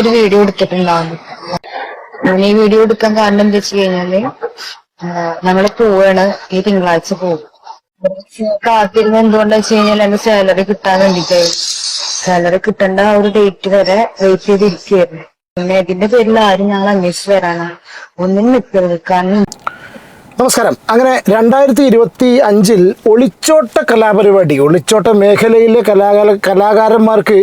ഒരു വീഡിയോ എടുത്തിട്ടുണ്ടാവും ഞാൻ ഈ വീഡിയോ എടുക്കാൻ കാരണം എന്താ വെച്ച് കഴിഞ്ഞാൽ നമ്മൾ പോവാണ് ഈ തിങ്കളാഴ്ച പോകും. കാത്തിരുന്ന് എന്തുകൊണ്ടാ വെച്ച് കഴിഞ്ഞാൽ എന്റെ സാലറി കിട്ടാൻ വേണ്ടിട്ടായിരുന്നു സാലറി കിട്ടേണ്ട ആ ഒരു ഡേറ്റ് വരെ വെയിറ്റ് ചെയ്തിരിക്കുകയായിരുന്നു. പിന്നെ ഇതിന്റെ പേരിൽ ആരും ഞങ്ങൾ അന്വേഷിച്ച് വരാനാണ് ഒന്നും നിൽക്കരുത്. കാരണം നമസ്കാരം. അങ്ങനെ രണ്ടായിരത്തി ഇരുപത്തി അഞ്ചിൽ ഒളിച്ചോട്ട കലാപരിപാടി ഒളിച്ചോട്ട മേഖലയിലെ കലാകാല കലാകാരന്മാർക്ക്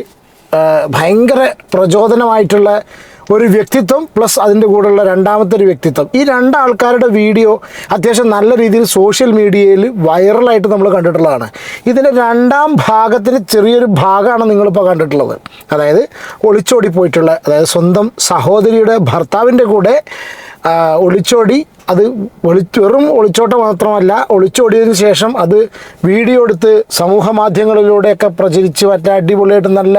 ഭയങ്കര പ്രചോദനമായിട്ടുള്ള ഒരു വ്യക്തിത്വം പ്ലസ് അതിന്റെ കൂടെയുള്ള രണ്ടാമത്തെ ഒരു വ്യക്തിത്വം. ഈ രണ്ടാൾക്കാരുടെ വീഡിയോ അത്യാവശ്യം നല്ല രീതിയിൽ സോഷ്യൽ മീഡിയയിൽ വൈറലായിട്ട് നമ്മൾ കണ്ടിട്ടുള്ളതാണ്. ഇതിന്റെ രണ്ടാം ഭാഗത്തിന് ചെറിയൊരു ഭാഗമാണ് നിങ്ങളിപ്പോൾ കണ്ടിട്ടുള്ളത്. അതായത് ഒളിച്ചോടി പോയിട്ടുള്ള അതായത് സ്വന്തം സഹോദരിയുടെ ഭർത്താവിന്റെ കൂടെ ഒളിച്ചോടി അത് ഒളി വെറും ഒളിച്ചോട്ടം മാത്രമല്ല ഒളിച്ചോടിയതിന് ശേഷം അത് വീഡിയോ എടുത്ത് സമൂഹ മാധ്യമങ്ങളിലൂടെയൊക്കെ പ്രചരിച്ച് മറ്റേ അടിപൊളിയായിട്ട് നല്ല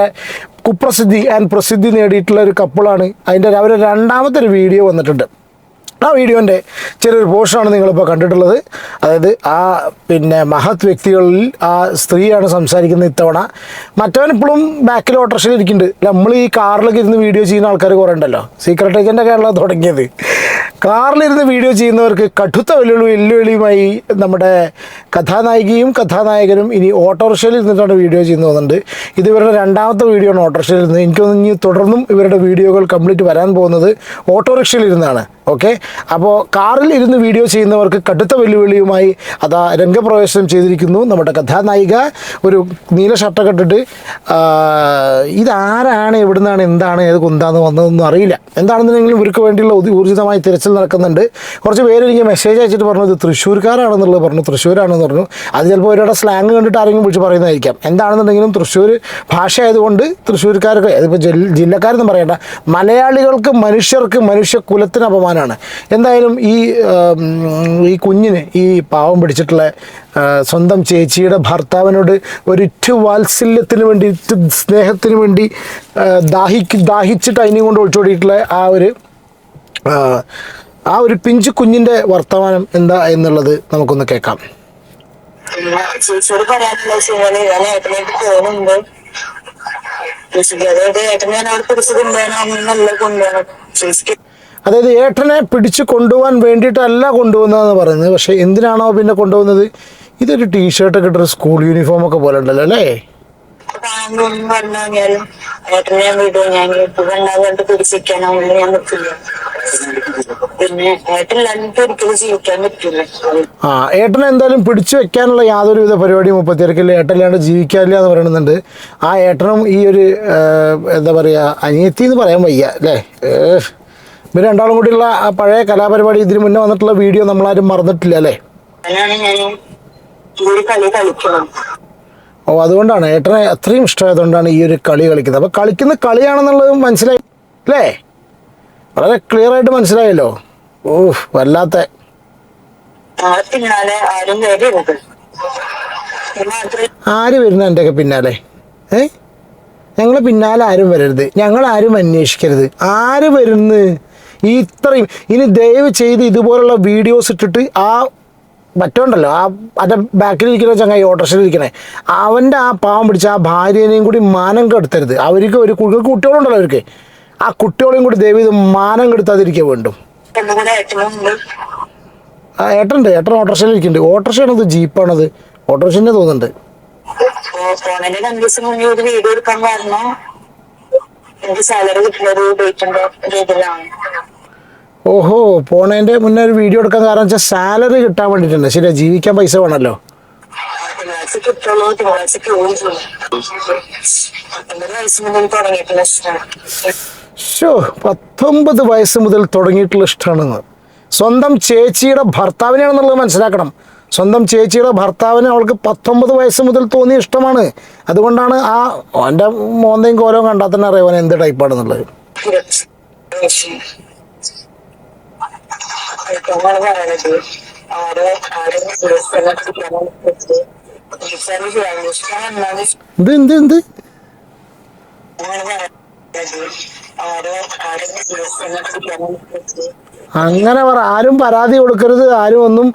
കുപ്രസിദ്ധി ആൻഡ് പ്രസിദ്ധി നേടിയിട്ടുള്ള ഒരു കപ്പിളാണ് അതിന്റെ അവർ രണ്ടാമത്തെ ഒരു വീഡിയോ വന്നിട്ടുണ്ട്. ആ വീഡിയോന്റെ ചെറിയൊരു പോർഷനാണ് നിങ്ങളിപ്പോൾ കണ്ടിട്ടുള്ളത്. അതായത് ആ പിന്നെ മഹത് വ്യക്തികളിൽ ആ സ്ത്രീയാണ് സംസാരിക്കുന്നത് ഇത്തവണ. മറ്റവൻ ഇപ്പോഴും ബാക്കിൽ ഓട്ടോറിക്ഷയിൽ ഇരിക്കുന്നുണ്ട്. നമ്മൾ ഈ കാറിലൊക്കെ ഇരുന്ന് വീഡിയോ ചെയ്യുന്ന ആൾക്കാർ കുറേ ഉണ്ടല്ലോ. സീക്രട്ട് ഏജന്റ് കേരള തുടങ്ങിയത്. കാറിലിരുന്ന് വീഡിയോ ചെയ്യുന്നവർക്ക് കടുത്ത വെല്ലുവിളി വെല്ലുവിളിയുമായി നമ്മുടെ കഥാനായികയും കഥാനായകനും ഇനി ഓട്ടോറിക്ഷയിൽ ഇരുന്നിട്ടാണ് വീഡിയോ ചെയ്യുന്നത് തോന്നുന്നുണ്ട്. ഇത് ഇവരുടെ രണ്ടാമത്തെ വീഡിയോ ആണ് ഓട്ടോറിക്ഷയിൽ ഇരുന്ന് എനിക്കൊന്നും ഇനി തുടർന്നും ഇവരുടെ വീഡിയോകൾ കംപ്ലീറ്റ് വരാൻ പോകുന്നത് ഓട്ടോറിക്ഷയിൽ ഇരുന്നാണ്. ഓക്കെ? അപ്പോൾ കാറിൽ ഇരുന്ന് വീഡിയോ ചെയ്യുന്നവർക്ക് കടുത്ത വെല്ലുവിളിയുമായി അതാ രംഗപ്രവേശനം ചെയ്തിരിക്കുന്നു നമ്മുടെ കഥാനായിക. ഒരു നീല ഷർട്ട് ഇട്ടിട്ട് ഇതാരാണ് എവിടുന്നാണ് എന്താണ് ഏത് കുന്താന്ന് വന്നതൊന്നും അറിയില്ല. എന്താണെന്നുണ്ടെങ്കിലും ഇവർക്ക് വേണ്ടിയുള്ള ഊർജിതമായി തിരച്ചിൽ നടക്കുന്നുണ്ട്. കുറച്ച് പേര് എനിക്ക് മെസ്സേജ് അയച്ചിട്ട് പറഞ്ഞു ഇത് തൃശ്ശൂർക്കാരാണെന്നുള്ളത് പറഞ്ഞു തൃശ്ശൂരാണെന്ന് പറഞ്ഞു. അത് ചിലപ്പോൾ അവരുടെ സ്ലാങ് കണ്ടിട്ട് ആരെങ്കിലും വിളിച്ച് പറയുന്നതായിരിക്കാം. എന്താണെന്നുണ്ടെങ്കിലും തൃശ്ശൂർ ഭാഷ ആയതുകൊണ്ട് തൃശ്ശൂർക്കാർക്ക് അതിപ്പോൾ ജില്ലക്കാരെന്നും പറയേണ്ട മലയാളികൾക്ക് മനുഷ്യർക്ക് മനുഷ്യകുലത്തിന് അപമാനമാണ് എന്തായാലും ഈ ഈ കുഞ്ഞിന് ഈ പാവം പിടിച്ചിട്ടുള്ള സ്വന്തം ചേച്ചിയുടെ ഭർത്താവിനോട് ഒരിറ്റു വാത്സല്യത്തിന് വേണ്ടി സ്നേഹത്തിന് വേണ്ടി ദാഹിക്ക് ദാഹിച്ചിട്ട് അതിനെയും കൊണ്ട് ഒളിച്ചോടിയിട്ടുള്ള ആ ഒരു ആ, ഒരു പിഞ്ചു കുഞ്ഞിന്റെ വർത്തമാനം എന്താ എന്നുള്ളത് നമുക്കൊന്ന് കേൾക്കാം. ചേച്ചിയോട് പറയാനുള്ള വെച്ചാൽ ഞാൻ ഏട്ടനായിട്ട് പോകുന്നുണ്ട്. ചേച്ചിക്ക് അതായത് ഏട്ടനെ ഞാൻ അവിടെ പിടിച്ച് കൊണ്ടുപോകാനോ നല്ല കൊണ്ടുപോകണം ചേച്ചിക്ക് അതായത് ഏട്ടനെ പിടിച്ച് കൊണ്ടുപോകാൻ വേണ്ടിയിട്ടല്ല കൊണ്ടുപോകുന്നതെന്ന് പറയുന്നത്. പക്ഷേ എന്തിനാണോ പിന്നെ കൊണ്ടുപോകുന്നത്? ഇതൊരു ടീഷർട്ടൊക്കെ ഇട്ടൊരു സ്കൂൾ യൂണിഫോം ഒക്കെ പോലെ ഉണ്ടല്ലോ അല്ലേ? ഏട്ടനെ ഞാൻ പിന്നെ ആ ഏട്ടനെ എന്തായാലും പിടിച്ചു വെക്കാനുള്ള യാതൊരുവിധ പരിപാടിയും മുപ്പത്തിരക്കില്ല ഏട്ടനില്ലാണ്ട് ജീവിക്കാനില്ല എന്ന് പറയുന്നുണ്ട്. ആ ഏട്ടനും ഈ ഒരു എന്താ പറയുക അനിയത്തി എന്ന് പറയാൻ വയ്യ അല്ലേ. ഇവർ രണ്ടാളും കൂടിയുള്ള ആ പഴയ കലാപരിപാടി ഇതിനു മുന്നേ വന്നിട്ടുള്ള വീഡിയോ നമ്മളാരും മറന്നിട്ടില്ല അല്ലേ? ഓ അതുകൊണ്ടാണ്. ഏട്ടനെ അത്രയും ഇഷ്ടമായതുകൊണ്ടാണ് ഈ ഒരു കളി കളിക്കുന്നത്. അപ്പോൾ കളിക്കുന്ന കളിയാണെന്നുള്ളത് മനസ്സിലായി അല്ലേ? വളരെ ക്ലിയർ ആയിട്ട് മനസ്സിലായല്ലോ. ഓ വല്ലാത്ത. ആര് വരുന്ന എന്റെയൊക്കെ പിന്നാലെ? ഏ? ഞങ്ങളെ പിന്നാലെ ആരും വരരുത്. ഞങ്ങൾ ആരും അന്വേഷിക്കരുത്. ആര് വരുന്ന്? ഈ ഇത്രയും. ഇനി ദയവ് ചെയ്ത് ഇതുപോലുള്ള വീഡിയോസ് ഇട്ടിട്ട് ആ മറ്റുണ്ടല്ലോ ആ അതിന്റെ ബാക്കിലിരിക്കുന്ന ചങ്ങായി ഓട്ടോറിക്ഷയിൽ ഇരിക്കണേ അവന്റെ ആ പാവം പിടിച്ച ആ ഭാര്യനെയും കൂടി മാനം കെടുത്തരുത്. അവർക്ക് ഒരു കുട്ടികളുണ്ടല്ലോ അവർക്ക്. ആ കുട്ടികളെയും കൂടി ദയവ് ചെയ്ത് മാനം കെടുത്താതിരിക്കുക വേണ്ടും. ആ ഏട്ടനുണ്ട് ഏട്ടൻ ഓട്ടോറിക്ഷയിൽ ഇരിക്കുന്നുണ്ട്. ഓട്ടോറിക്ഷയാണത് ജീപ്പാണത്. ഓട്ടോറിക്ഷനെ തോന്നുന്നുണ്ട്. വീഡിയോ എടുക്കാൻ കാരണം എനിക്ക് സാലറി കിട്ടുന്ന ഒരു ഡേറ്റിന്റെ രീതിയിലാണ് ഓഹോ പോണേന്റെ മുന്നേ ഒരു വീഡിയോ എടുക്കാൻ കാരണം വെച്ചാൽ സാലറി കിട്ടാൻ വേണ്ടിയിട്ടുണ്ട്. ശരിയാ ജീവിക്കാൻ പൈസ വേണല്ലോ. പത്തൊമ്പത് വയസ്സ് മുതൽ തുടങ്ങിയിട്ടുള്ള ഇഷ്ടമാണെന്ന് സ്വന്തം ചേച്ചിയുടെ ഭർത്താവിനെയാണെന്നുള്ളത് മനസ്സിലാക്കണം. സ്വന്തം ചേച്ചിയുടെ ഭർത്താവിന് അവൾക്ക് പത്തൊമ്പത് വയസ്സ് മുതൽ തോന്നിയ ഇഷ്ടമാണ്. അതുകൊണ്ടാണ് ആ എന്റെ മോന്തയും കോലവും കണ്ടാൽ തന്നെ അറിയാൻ എന്ത് ടൈപ്പാണെന്നുള്ളത് പറയണത് ആരോ ആരും എന്ത് എന്ത് എന്ത്? അങ്ങനെ പറ ആരും പരാതി കൊടുക്കരുത് ആരും ഒന്നും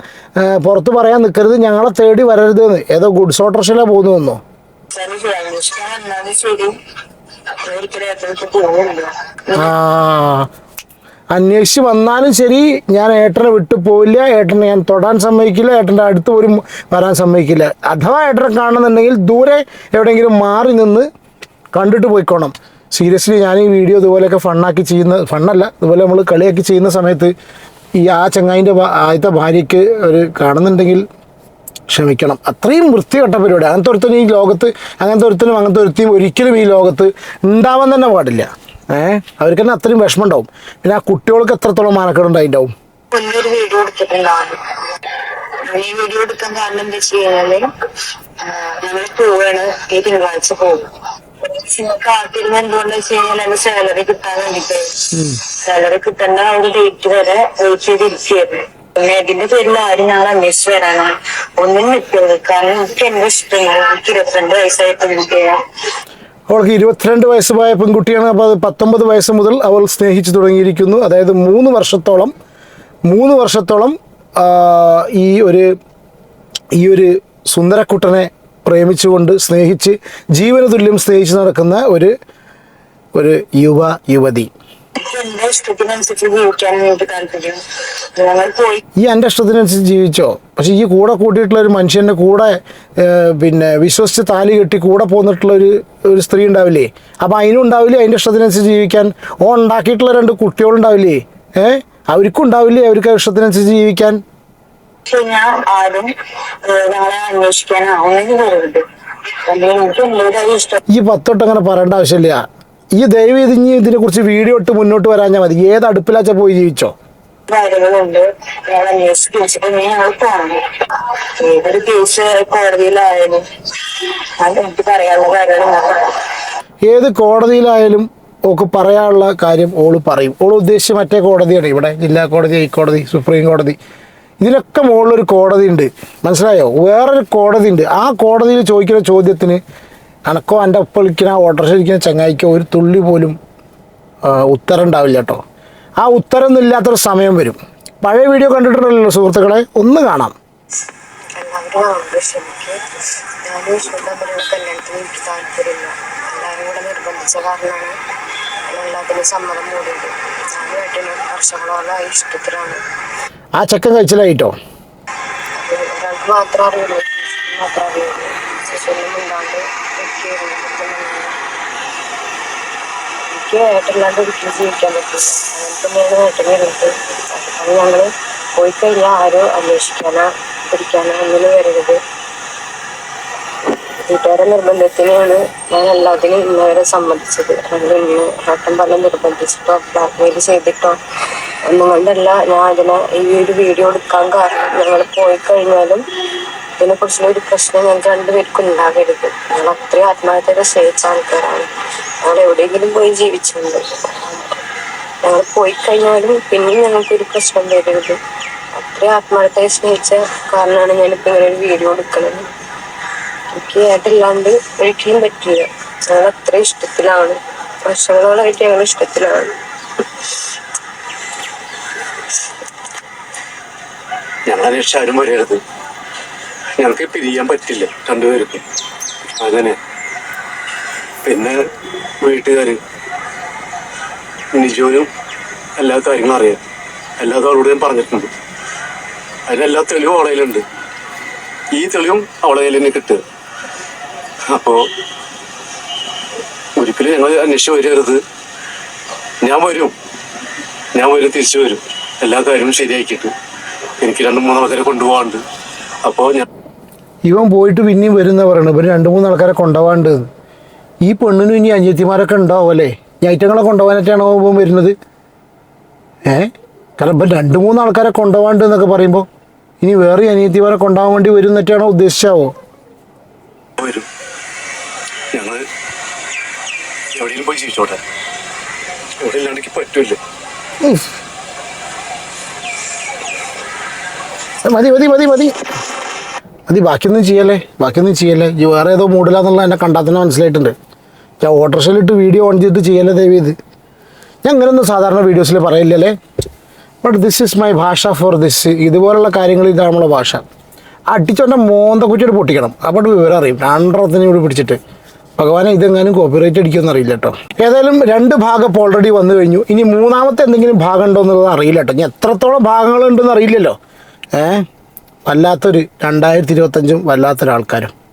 പുറത്ത് പറയാൻ നിൽക്കരുത് ഞങ്ങളെ തേടി വരരുത് എന്ന് ഏതോ ഗുഡ്സ് ഓട്ടോറിക്ഷയിലാണ് പോകുന്നു വന്നോ ആ അന്വേഷിച്ച് വന്നാലും ശരി ഞാൻ ഏട്ടനെ വിട്ടു പോയില്ല ഏട്ടനെ ഞാൻ തൊടാൻ സമ്മതിക്കില്ല ഏട്ടന്റെ അടുത്ത് പോലും വരാൻ സമ്മതിക്കില്ല. അഥവാ ഏട്ടനെ കാണുന്നുണ്ടെങ്കിൽ ദൂരെ എവിടെയെങ്കിലും മാറി നിന്ന് കണ്ടിട്ട് പോയിക്കോണം. സീരിയസ്ലി ഞാൻ ഈ വീഡിയോ ഇതുപോലെയൊക്കെ ഫണ്ണാക്കി ചെയ്യുന്ന ഫണ്ണല്ല ഇതുപോലെ നമ്മൾ കളിയാക്കി ചെയ്യുന്ന സമയത്ത് ഈ ആ ചങ്ങായിന്റെ ആദ്യത്തെ ഭാര്യയ്ക്ക് ഒരു കാണുന്നുണ്ടെങ്കിൽ ക്ഷമിക്കണം. അത്രയും വൃത്തികെട്ട പരിപാടി. അങ്ങനത്തെ ഒരുത്തനും ഈ ലോകത്ത് അങ്ങനത്തെ ഒരുത്തനും അങ്ങനത്തെ ഒരുത്തിയും ഒരിക്കലും ഈ ലോകത്ത് ഉണ്ടാവാൻ തന്നെ പാടില്ല. ഏഹ് അവർക്ക് തന്നെ അത്രയും വിഷമം ഉണ്ടാവും പിന്നെ ആ കുട്ടികൾക്ക് എത്രത്തോളം മാനക്കേടുണ്ടായിട്ടുണ്ടാവും ഒന്നൊരു വീഡിയോ എടുത്തിട്ടുണ്ടാവും ഈ വീഡിയോ എടുക്കാൻ കാരണം എന്താ വെച്ച് കഴിഞ്ഞാൽ ഞങ്ങൾ പോവാണ്. ഈ തിങ്കളാഴ്ച പോകും. കാത്തിരുന്ന് എന്തുകൊണ്ടാ വെച്ച് കഴിഞ്ഞാൽ എന്റെ സാലറി കിട്ടാൻ വേണ്ടിട്ട്. സാലറി കിട്ടേണ്ട ആ ഒരു ഡേറ്റ് വരെ വെയിറ്റ് ചെയ്തിരിക്കുകയായിരുന്നു. പിന്നെ ഇതിന്റെ പേരിൽ ആരും ഞങ്ങൾ അന്വേഷിച്ച് വരാനാണ്. ഒന്നും നിൽക്കരുത് കാരണം എനിക്ക് എന്റെ ഇഷ്ടങ്ങൾ എനിക്ക് ഇരുപത്തിരണ്ട് വയസ്സായിട്ട് പെൺകുട്ടിയാണ് അവൾക്ക് ഇരുപത്തിരണ്ട് വയസ്സ് പോയ പെൺകുട്ടിയാണ്. അപ്പോൾ അത് പത്തൊമ്പത് വയസ്സ് മുതൽ അവൾ സ്നേഹിച്ചു തുടങ്ങിയിരിക്കുന്നു. അതായത് മൂന്ന് വർഷത്തോളം മൂന്ന് വർഷത്തോളം ഈ ഒരു ഈ ഒരു സുന്ദരക്കുട്ടനെ പ്രേമിച്ചുകൊണ്ട് സ്നേഹിച്ച് ജീവന തുല്യം സ്നേഹിച്ച് നടക്കുന്ന ഒരു ഒരു യുവ യുവതി. എന്റെ ഇഷ്ടത്തിനനുസരിച്ച് ജീവിക്കാനാണ് എനിക്ക് താല്പര്യം ഞങ്ങൾ പോയി ഈ എന്റെ ഇഷ്ടത്തിനനുസരിച്ച് ജീവിച്ചോ? പക്ഷെ ഈ കൂടെ കൂട്ടിയിട്ടുള്ള ഒരു മനുഷ്യന്റെ കൂടെ പിന്നെ വിശ്വസിച്ച് താലി കെട്ടി കൂടെ പോന്നിട്ടുള്ള ഒരു ഒരു സ്ത്രീ ഉണ്ടാവില്ലേ? അപ്പം അതിനും ഉണ്ടാവില്ലേ? അതിന്റെ ഇഷ്ടത്തിനനുസരിച്ച് ജീവിക്കാൻ? ഓ ഉണ്ടാക്കിയിട്ടുള്ള രണ്ട് കുട്ടികളുണ്ടാവില്ലേ ഏ? അവർക്കും ഉണ്ടാവില്ലേ അവർക്ക് ഇഷ്ടത്തിനനുസരിച്ച് ജീവിക്കാൻ? ഞാൻ ആരും ഞങ്ങളെ അന്വേഷിക്കാനോ പറയരുത്. ഈ പത്തൊട്ടങ്ങനെ പറയേണ്ട ആവശ്യമില്ല. ഈ ദയവ് ഇത് ഇനി ഇതിനെക്കുറിച്ച് വീഡിയോ ഇട്ട് മുന്നോട്ട് വരാഞ്ഞാൽ മതി. ഏത് അടുപ്പിലാച്ച പോയി ജീവിച്ചോ? കാര്യങ്ങളുണ്ട്. ഞങ്ങൾ അന്വേഷിച്ചിട്ട് ഇനി ഞങ്ങൾ പോകണം ഏതൊരു കേസ് കോടതിയിലായാലും അത് എനിക്ക് പറയാനുള്ള കാര്യങ്ങൾ ഏത് കോടതിയിലായാലും ഒക്കെ പറയാനുള്ള കാര്യം ഓൾ പറയും. ഓൾ ഉദ്ദേശിച്ച മറ്റേ കോടതിയാണ് ഇവിടെ. ജില്ലാ കോടതി ഹൈക്കോടതി സുപ്രീം കോടതി. ഇതിനൊക്കെ മുകളിലൊരു കോടതി ഉണ്ട് മനസ്സിലായോ? വേറൊരു കോടതി ഉണ്ട് ആ കോടതിയിൽ ചോദിക്കുന്ന ചോദ്യത്തിന് അനക്കോ എന്റെ ഒപ്പം വിളിക്കുന്ന ഇരിക്കുന്ന ചങ്ങായിക്കോ ഒരു തുള്ളി പോലും ഉത്തരം ഉണ്ടാവില്ല കേട്ടോ. ആ ഉത്തരമൊന്നും ഇല്ലാത്തൊരു സമയം വരും. പഴയ വീഡിയോ കണ്ടിട്ടുണ്ടല്ലോ സുഹൃത്തുക്കളെ ഒന്ന് കാണാം. എല്ലാവരും ആവുമ്പോൾ ക്ഷമിക്ക് ഞാനും വിഷ്ണു തമ്മിലുള്ള കല്യാണത്തിന് എനിക്ക് താല്പര്യമില്ല. എല്ലാവരും കൂടെ നിർബന്ധിച്ച കാരണമാണ് ഞാൻ എല്ലാത്തിനും സമ്മതം മൂടിയത്. ഞാനും ഏട്ടനും വർഷങ്ങളോളം ഇഷ്ടത്തിലാണ്. ആ ചെക്കൻ കഴിച്ചിലായിട്ടോ? ഒരാൾക്ക് മാത്രം അറിയുള്ളൂ മാത്രം അറിയുള്ളൂ. ശിശുവിനും ഇല്ലാണ്ട് വ്യക്തിയായിരുന്നു എനിക്ക് ഏട്ടല്ലാണ്ട് ഒരിക്കലും ജീവിക്കാൻ പറ്റില്ല. അങ്ങനത്തെ തന്നെയാണ് ഏട്ടനെ ഇരുന്നത് അത് ഞങ്ങൾ പോയി കഴിഞ്ഞാൽ ആരും അന്വേഷിക്കാനോ പിടിക്കാനോ ഒന്നിനും വരരുത്. വീട്ടുകാരുടെ നിർബന്ധത്തിനാണ് ഞാൻ എല്ലാത്തിനും ഇന്നവരെ സമ്മതിച്ചത്. അതുകൊണ്ട് ഇന്ന് ഏട്ടൻ പല നിർബന്ധിച്ചിട്ടോ ബ്ലാക്ക്മെയിൽ ചെയ്തിട്ടോ ഒന്നും കൊണ്ടല്ല. ഞാൻ അതിനെ ഈ ഒരു വീഡിയോ എടുക്കാൻ കാരണം ഞങ്ങൾ പോയി കഴിഞ്ഞാലും ഇതിനെ കുറിച്ചുള്ള ഒരു പ്രശ്നം ഞങ്ങൾക്ക് രണ്ടുപേർക്കും ഉണ്ടാകരുത്. ഞങ്ങൾ അത്രയും ആത്മാർത്ഥത സ്നേഹിച്ച ആൾക്കാരാണ്. ഞങ്ങൾ എവിടെയെങ്കിലും പോയി ജീവിച്ചുണ്ട് ഞങ്ങൾ പോയി കഴിഞ്ഞാലും പിന്നെയും ഞങ്ങൾക്ക് ഒരു പ്രശ്നം വരരുത്. അത്രയും ആത്മാർത്ഥത സ്നേഹിച്ച കാരണമാണ് ഞാനിപ്പോ ഇങ്ങനെ ഒരു വീഡിയോ എടുക്കുന്നത്. എനിക്ക് ഏട്ടല്ലാണ്ട് ഒരിക്കലും പറ്റില്ല. ഞങ്ങൾ അത്ര ഇഷ്ടത്തിലാണ്. വർഷങ്ങളോളായിട്ട് ഞങ്ങൾ ഇഷ്ടത്തിലാണ്. ഞങ്ങളെ ആരും വരരുത്. ഞങ്ങൾക്ക് പിരിയാൻ പറ്റില്ല രണ്ടുപേർക്കും. അങ്ങനെ. പിന്നെ വീട്ടുകാർ നിജോനും എല്ലാ കാര്യങ്ങളും അറിയാം. എല്ലാ അവളോട് ഞാൻ പറഞ്ഞിട്ടുണ്ട്. അതിനെല്ലാ തെളിവും അവളെ കയ്യിലുണ്ട്. ഈ തെളിവും അവളെ കയ്യിൽ തന്നെ കിട്ടുക. അപ്പോൾ ഒരിക്കലും ഞങ്ങൾ അന്വേഷിച്ച് വരരുത്. ഞാൻ വരും. ഞാൻ വരും തിരിച്ചു വരും. എല്ലാ കാര്യവും ശരിയാക്കിയിട്ട്. എനിക്ക് രണ്ട് മൂന്ന് ആൾക്കാരെ കൊണ്ടുപോകാണ്ട് അപ്പോൾ ഞാൻ ഇവൻ പോയിട്ട് പിന്നെയും വരുന്ന പറയണ ഇവർ രണ്ട് മൂന്ന് ആൾക്കാരെ കൊണ്ടുപോകാണ്ട് ഈ പെണ്ണിന് ഇനി അനിയത്തിമാരൊക്കെ ഉണ്ടാവും അല്ലേ? ഈ ഐറ്റങ്ങളെ കൊണ്ടുപോകാനായിട്ടാണോ ഇവൻ വരുന്നത്. ഏ? കാരണം ഇപ്പം രണ്ട് മൂന്ന് ആൾക്കാരെ കൊണ്ടുപോകാണ്ട് എന്നൊക്കെ പറയുമ്പോൾ ഇനി വേറെ അനിയത്തിമാരെ കൊണ്ടുപോകാൻ വേണ്ടി വരും എന്നിട്ടാണോ ഉദ്ദേശിച്ചാവോ? വരും. ഞങ്ങൾ എവിടെയെങ്കിലും പോയി ജീവിച്ചോട്ടെ. എവിടെ ഇല്ലാണ്ട് എനിക്ക് മതി മതി മതി മതി. മതി ബാക്കിയൊന്നും ചെയ്യല്ലേ? ബാക്കിയൊന്നും ചെയ്യല്ലേ? ഈ വേറെ ഏതോ മൂഡിലാന്നുള്ള എന്നെ കണ്ടാൽ തന്നെ മനസ്സിലായിട്ടുണ്ട്. ഞാൻ ഓട്ടോറിക്ഷയിലിട്ട് വീഡിയോ ഓൺ ചെയ്തിട്ട് ചെയ്യല്ലേ ദൈവം ഇത്? ഞാൻ അങ്ങനെയൊന്നും സാധാരണ വീഡിയോസിൽ പറയില്ലല്ലേ? But this is my bhasha for this ഇതുപോലുള്ള കാര്യങ്ങൾ ഇതാണ് നമ്മളെ ഭാഷ. മോന്ത കുറ്റിയോട് പൊട്ടിക്കണം. അപ്പോൾ വിവരം അറിയും. രണ്ടെണ്ണത്തിന് ഇവിടെ പിടിച്ചിട്ട്. ഭഗവാനെ ഇതെങ്ങാനും കോപ്പിറൈറ്റ് അടിക്കുമെന്ന് അറിയില്ല കേട്ടോ. ഏതായാലും രണ്ട് ഭാഗം ഇപ്പോൾ ഓൾറെഡി വന്നു കഴിഞ്ഞു. ഇനി മൂന്നാമത്തെ എന്തെങ്കിലും ഭാഗം ഉണ്ടോ എന്നുള്ളത് അറിയില്ല കേട്ടോ. ഇനി എത്രത്തോളം ഭാഗങ്ങളുണ്ടെന്ന് അറിയില്ലല്ലോ. ഏ? വല്ലാത്തൊരു രണ്ടായിരത്തി ഇരുപത്തഞ്ചും വല്ലാത്തൊരാൾക്കാരും.